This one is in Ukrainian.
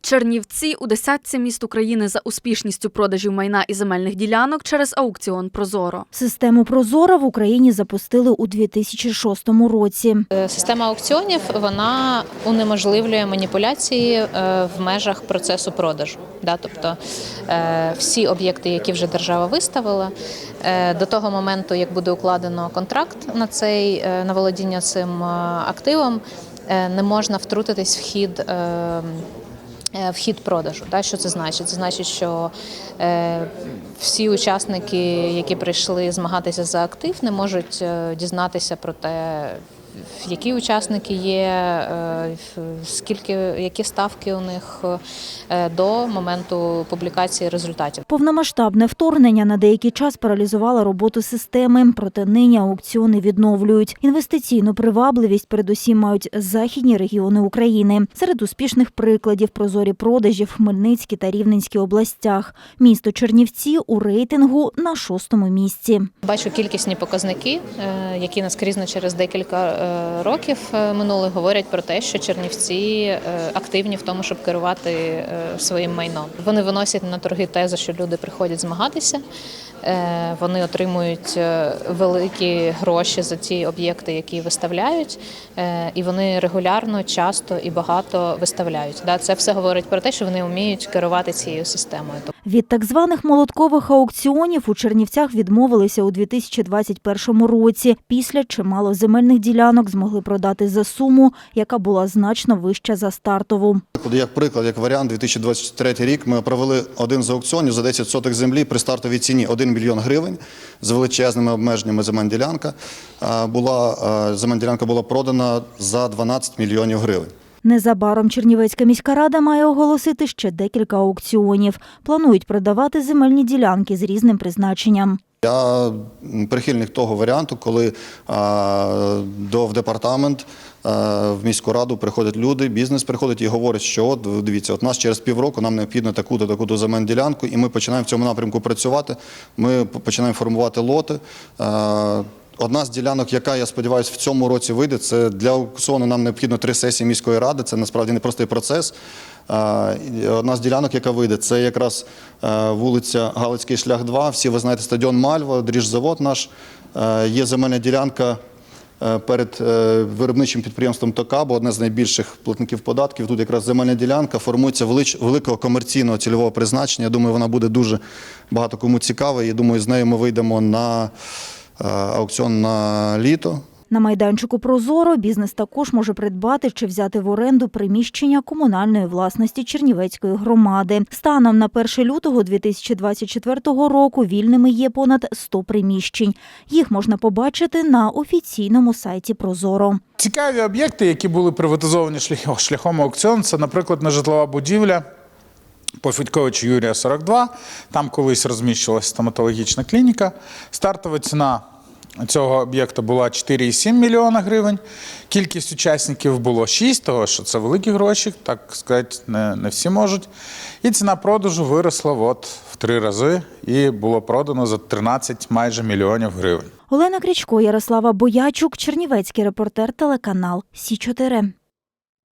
Чернівці у десятці міст України за успішністю продажів майна і земельних ділянок через аукціон Прозоро. Систему Прозора в Україні запустили у 2006 році. Е, Система аукціонів вона унеможливлює маніпуляції е, в межах процесу продажу. Тобто е, всі об'єкти, які вже держава виставила, до того моменту, як буде укладено контракт на цей на володіння цим активом, не можна втрутитись в хід. Е, е, В хід продажу, та що це значить? Це значить, що е, всі учасники, які прийшли змагатися за актив, не можуть е, дізнатися про те, які учасники є, е, скільки, які ставки у них е, до моменту публікації результатів. Повномасштабне вторгнення на деякий час паралізувало роботу системи, проте нині аукціони відновлюють. Інвестиційну привабливість передусім мають західні регіони України. Серед успішних прикладів прозорі продажі в Хмельницькій та Рівненській областях. Місто Чернівці у рейтингу на шостому місці. Бачу кількісні показники, е, які наскрізно через декілька років е, минулих говорять про те, що Чернівці е, активні в тому, щоб керувати е, своїм майном. Вони виносять на торги те, за що люди приходять змагатися. Е, Вони отримують е, великі гроші за ті об'єкти, які виставляють, е, і вони регулярно, часто і багато виставляють. Це все говорить про те, що вони вміють керувати цією системою. Від так званих молоткових аукціонів у Чернівцях відмовилися у 2021 році. Після чимало земельних ділянок змогли продати за суму, яка була значно вища за стартову. Як приклад, як варіант, 2023 рік ми провели один з аукціонів за 10 сотих землі при стартовій ціні 1 мільйон гривень з величезними обмеженнями земельна ділянка. Була, земельна ділянка була продана за 12 мільйонів гривень. Незабаром Чернівецька міська рада має оголосити ще декілька аукціонів. Планують продавати земельні ділянки з різним призначенням. Я прихильник того варіанту, коли а, до в департамент а, в міську раду приходять люди, бізнес приходить і говорить, що от дивіться, от нас через півроку нам необхідно таку-то таку-то земельну ділянку, і ми починаємо в цьому напрямку працювати. Ми починаємо формувати лоти. А, Одна з ділянок, яка я сподіваюся, в цьому році вийде, це для аукціону нам необхідно три сесії міської ради. Це насправді непростий процес. Одна з ділянок, яка вийде, це якраз вулиця Галицький шлях 2. Всі ви знаєте стадіон Мальва, дріжзавод наш. Є земельна ділянка перед е, виробничим підприємством Токабо, одне з найбільших платників податків. Тут якраз земельна ділянка формується великого комерційного цільового призначення. Я думаю, вона буде дуже багато кому цікава. І думаю, з нею ми вийдемо на аукціон на літо. На майданчику Прозоро бізнес також може придбати чи взяти в оренду приміщення комунальної власності Чернівецької громади. Станом на 1 лютого 2024 року вільними є понад 100 приміщень. Їх можна побачити на офіційному сайті Прозоро. Цікаві об'єкти, які були приватизовані шлях- шляхом аукціону, це, наприклад, нежитлова будівля по Федьковичу Юрія 42. Там колись розміщувалася стоматологічна клініка. Стартова ціна цього об'єкта була 4,7 мільйона гривень. Кількість учасників було 6, того що це великі гроші, так сказати, не, не всі можуть. І ціна продажу виросла от в три рази і було продано за 13 майже мільйонів гривень. Олена Крічко, Ярослава Боячук, Чернівецький репортер, телеканал Сі 4